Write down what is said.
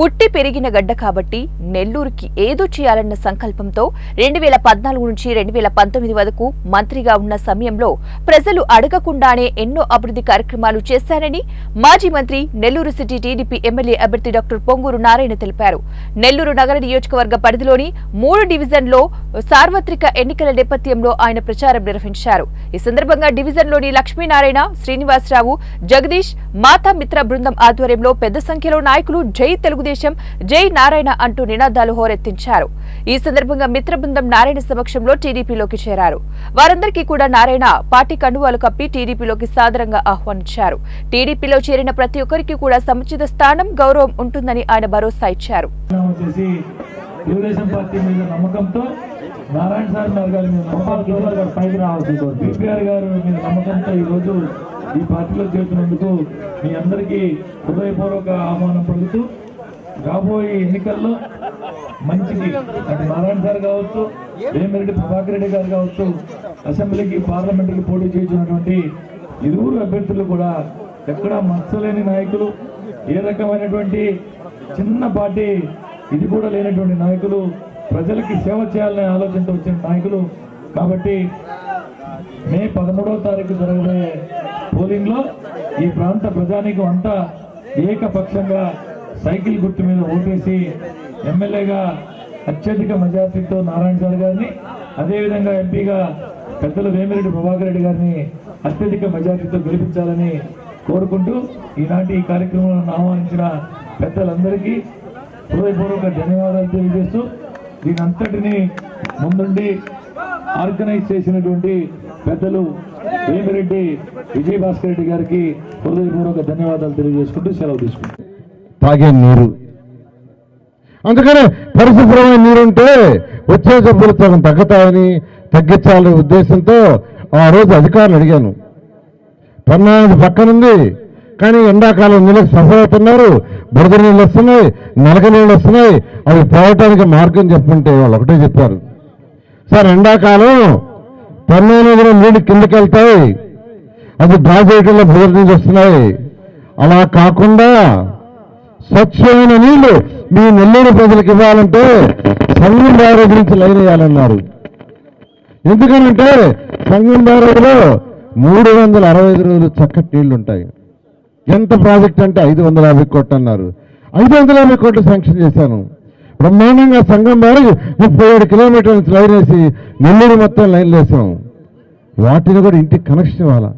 పుట్టి పెరిగిన గడ్డ కాబట్టి నెల్లూరుకి ఏదో చేయాలన్న సంకల్పంతో రెండు వేల పద్నాలుగు నుంచి రెండు వేల పంతొమ్మిది వరకు మంత్రిగా ఉన్న సమయంలో ప్రజలు అడగకుండానే ఎన్నో అభివృద్ధి కార్యక్రమాలు చేశారని మాజీ మంత్రి నెల్లూరు సిటీ టీడీపీ ఎమ్మెల్యే అభ్యర్థి డాక్టర్ పొంగూరు నారాయణ తెలిపారు. నెల్లూరు నగర నియోజకవర్గ పరిధిలోని మూడు డివిజన్లో సార్వత్రిక ఎన్నికల నేపథ్యంలో ఆయన ప్రచారం నిర్వహించారు. ఈ సందర్భంగా డివిజన్లోని లక్ష్మీనారాయణ శ్రీనివాసరావు జగదీష్ మాతా మిత్ర బృందం ఆధ్వర్యంలో పెద్ద సంఖ్యలో నాయకులు జై తెలుగు తెలుగుదేశం జై నారాయణ అంటూ నినాదాలు హోరెత్తించారు. ఈ సందర్భంగా మిత్ర బృందం నారాయణ సమక్షంలో టీడీపీలోకి చేరారు. వారందరికీ కూడా నారాయణ పార్టీ కండువాలు కప్పి టీడీపీలోకి సాదరంగా ఆహ్వానించారు. టీడీపీలో చేరిన ప్రతి ఒక్కరికి కూడా సముచిత స్థానం గౌరవం ఉంటుందని ఆయన భరోసా ఇచ్చారు. తెలుగుదేశం పార్టీ మీద నమ్మకంతో నారాయణ సార్ గారి గారి మీద కేసీఆర్ గారు పైకి రావాల్సి కేసీఆర్ గారు మీద నమ్మకంతో ఈరోజు ఈ పార్టీలో చేరుతున్నందుకు మీ అందరికీ హృదయపూర్వక ఆహ్వానం పలుకుతూ రాబోయే ఎన్నికల్లో మంచికి అటు నారాయణ సార్ కావచ్చు వేమిరెడ్డి ప్రభాకర్ రెడ్డి గారు కావచ్చు అసెంబ్లీకి పార్లమెంటుకి పోటీ చేసినటువంటి ఇరువురు అభ్యర్థులు కూడా ఎక్కడా మచ్చలేని నాయకులు ఏ రకమైనటువంటి చిన్న పార్టీ ఇది కూడా లేనటువంటి నాయకులు ప్రజలకి సేవ చేయాలనే ఆలోచనతో వచ్చిన నాయకులు. కాబట్టి మే పదమూడవ తారీఖు జరగబోయే పోలింగ్లో ఈ ప్రాంత ప్రజానికి అంతా ఏకపక్షంగా సైకిల్ గుర్తు మీద ఓటేసి ఎమ్మెల్యేగా అత్యధిక మెజార్టీతో నారాయణ సార్ గారిని అదేవిధంగా ఎంపీగా పెద్దలు వేమిరెడ్డి ప్రభాకర్ రెడ్డి గారిని అత్యధిక మెజార్టీతో గెలిపించాలని కోరుకుంటూ ఈనాటి ఈ కార్యక్రమంలో ఆహ్వానించిన పెద్దలందరికీ హృదయపూర్వక ధన్యవాదాలు తెలియజేస్తూ దీని అంతటిని ముందుండి ఆర్గనైజ్ చేసినటువంటి పెద్దలు వేమిరెడ్డి విజయభాస్కర్ రెడ్డి గారికి హృదయపూర్వక ధన్యవాదాలు తెలియజేసుకుంటూ సెలవు తీసుకుంటాం తాగే నీరు. అందుకనే పరిశుభ్రమైన నీరుంటే వచ్చే జబ్బులు సగం తగ్గుతాయని తగ్గించాలనే ఉద్దేశంతో ఆ రోజు అధికారులు అడిగాను. పన్నాడు పక్కనుంది కానీ ఎండాకాలం నీళ్ళకి సఫలవుతున్నారు అవుతున్నారు బురద నీళ్ళు వస్తున్నాయి నలక నీళ్ళు వస్తున్నాయి అవి పోవటానికి మార్గం చెప్పుంటే వాళ్ళు ఒకటే చెప్పారు. సార్ ఎండాకాలం పన్ను నదిలో నీళ్ళు కిందకి వెళ్తాయి అది డ్రాజేట్లో బురద నీళ్ళు వస్తున్నాయి. అలా కాకుండా స్వచ్ఛమైన నీళ్ళు మీ నెల్లూరు ప్రజలకు ఇవ్వాలంటే సంగం బ్యారేజ్ నుంచి లైన్ వేయాలన్నారు. ఎందుకనంటే సంగం బ్యారేజ్లో మూడు వందల అరవై ఐదు రోజులు చక్కటి నీళ్ళు ఉంటాయి ఎంత ప్రాజెక్ట్ అంటే ఐదు వందల యాభై కోట్లు అన్నారు. ఐదు వందల యాభై కోట్లు శాంక్షన్ చేశాను. బ్రహ్మాండంగా సంఘం బ్యారేజ్ ముప్పై ఏడు కిలోమీటర్ల నుంచి లైన్ వేసి నెల్లూరు మొత్తం లైన్లు వేసాం వాటిని కూడా ఇంటికి కనెక్షన్ ఇవ్వాలా?